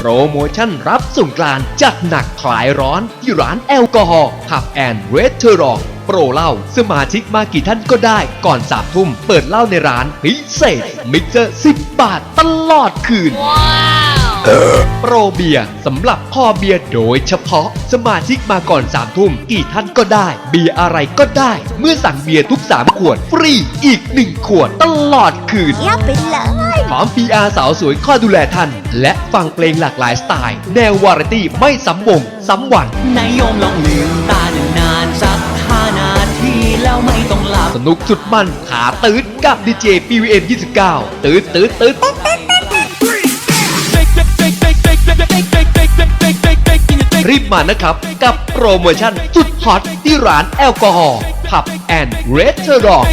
โปรโมชั่นรับส่งกรานจัดหนักคลายร้อนที่ร้านแอลกอฮอล์ผับแอนด์เรสเทอรองโปรเหล้าสมาชิกมากี่ท่านก็ได้ก่อนสามทุ่มเปิดเหล้าในร้านพิเศษ มิกเซอร์10บบาทตลอดคืน โปรเบียร์สำหรับคอเบียร์โดยเฉพาะสมาชิกมาก่อน3ทุ่มกี่ท่านก็ได้ เบียร์อะไรก็ได้ เมื่อสั่งเบียร์ทุก3ขวด ฟรีอีก1ขวดตลอดคืนเยี่ยมไปเลย พร้อม PR สาวสวยคอยดูแลท่าน และฟังเพลงหลากหลายสไตล์ แนววาไรตี้ไม่ซ้ำวงซ้ำวันนายโยมลองลืมตานานๆสักห้านาทีแล้วไม่ต้องหลับ สนุกสุดมันขาตืดกับดีเจ PVN 29 ตืดตืดตืดรีบมานะครับ กับโปรโมชั่นสุดฮอตที่ร้านแอลกอฮอล์ผับแอนด์เรสเทอรอง